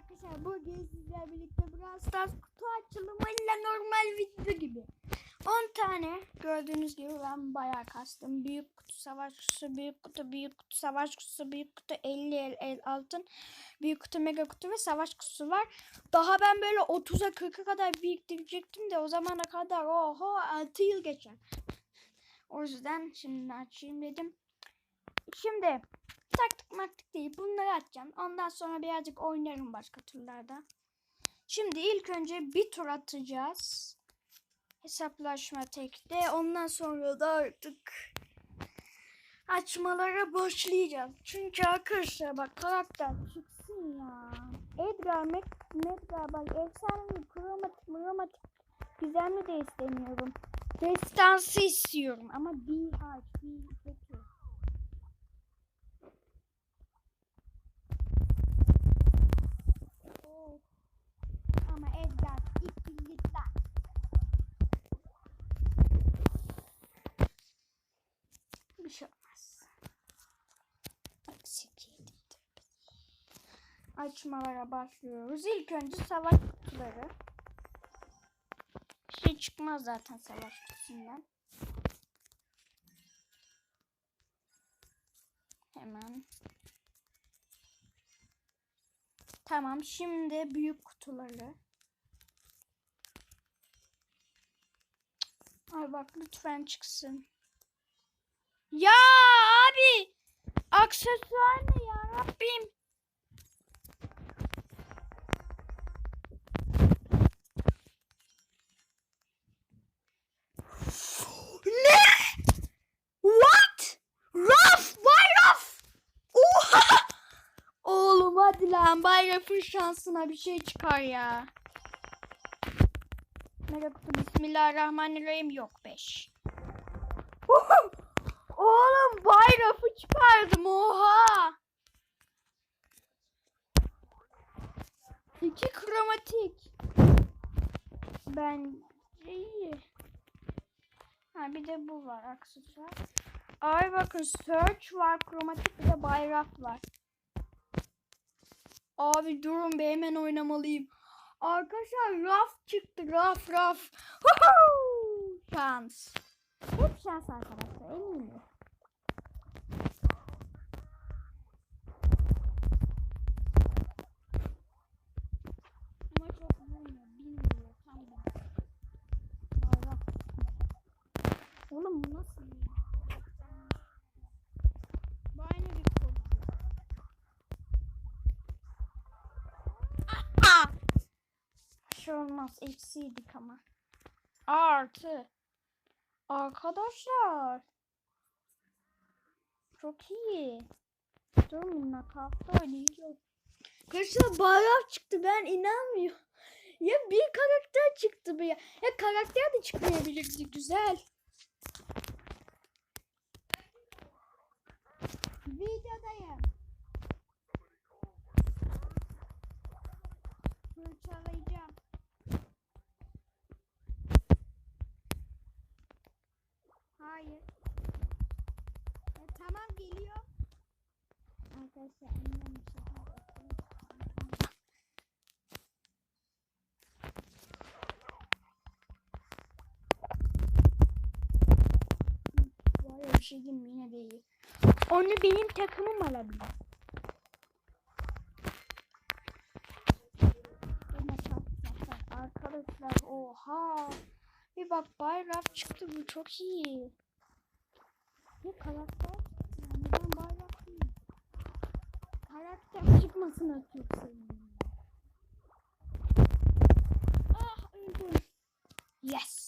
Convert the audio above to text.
arkadaşlar bugün sizlerle birlikte Brawl Stars kutu açılımıyla normal video gibi 10 tane gördüğünüz gibi ben bayağı kastım. Büyük kutu savaş kutusu, büyük kutu, büyük kutu savaş kutusu, büyük kutu 50 el, el altın, büyük kutu mega kutu ve savaş kutusu var. Daha ben böyle 30'a 40'a kadar biriktirecektim de o zamana kadar oho 6 yıl geçer. O yüzden şimdi açayım dedim. Şimdi taktık maktık değil. Bunları atacağım. Ondan sonra birazcık oynarım başka turlarda. Şimdi ilk önce bir tur atacağız. Hesaplaşma tekte. Ondan sonra da artık açmalara başlayacağız. Çünkü arkadaşlar bak karakter çıksın ya. Edgar, Mac, Medgar bak efsane kromatik, kromatik gizemli de istemiyorum. Destansı istiyorum ama bir harf, bir peki. Of. Ama Edgar ikililikten. Bir şey olmaz. Eksik yedim. Açmalara başlıyoruz. İlk önce savaş kutuları. Bir şey çıkmaz zaten savaş kutusundan. Hemen. Tamam şimdi büyük kutuları. Ay bak lütfen çıksın. Ya abi! Aksesuar ne ya Rabbim? Ne? What? Raf! Vay Raf! Oha! Oğlum hadi lan Bayraf'ın şansına bir şey çıkar ya. Mega kutu Bismillahirrahmanirrahim yok 5. Oğlum Bayraf'ı çıkardım oha. İki kromatik. Ben iyi. Ha bir de bu var aksesuar. Ay bakın search var kromatik bir de bayrak var. Abi durun be hemen oynamalıyım. Arkadaşlar raf çıktı raf raf. Şans. Hep şans arkadaşlar eminim. Oğlum bu nasıl ya? Bu aynı bir kol. Aa! Bir şey olmaz. Eksiydik ama. Artı. Arkadaşlar. Çok iyi. Durun nakavta oynayacağız. Arkadaşlar bayrak çıktı ben inanmıyorum. Ya bir karakter çıktı bu ya. Ya karakter de çıkmayabilirdi güzel. Videodayım. Arkadaşlar annem bir şey. Var ya bir yine de iyi. Onu benim takımım alabilir. Arkadaşlar oha. Bir bak bayrak çıktı bu çok iyi. Ne karakter? Yani ben bayrak değil. Karakter çıkmasına çok sevindim. Ah öldüm. Yes.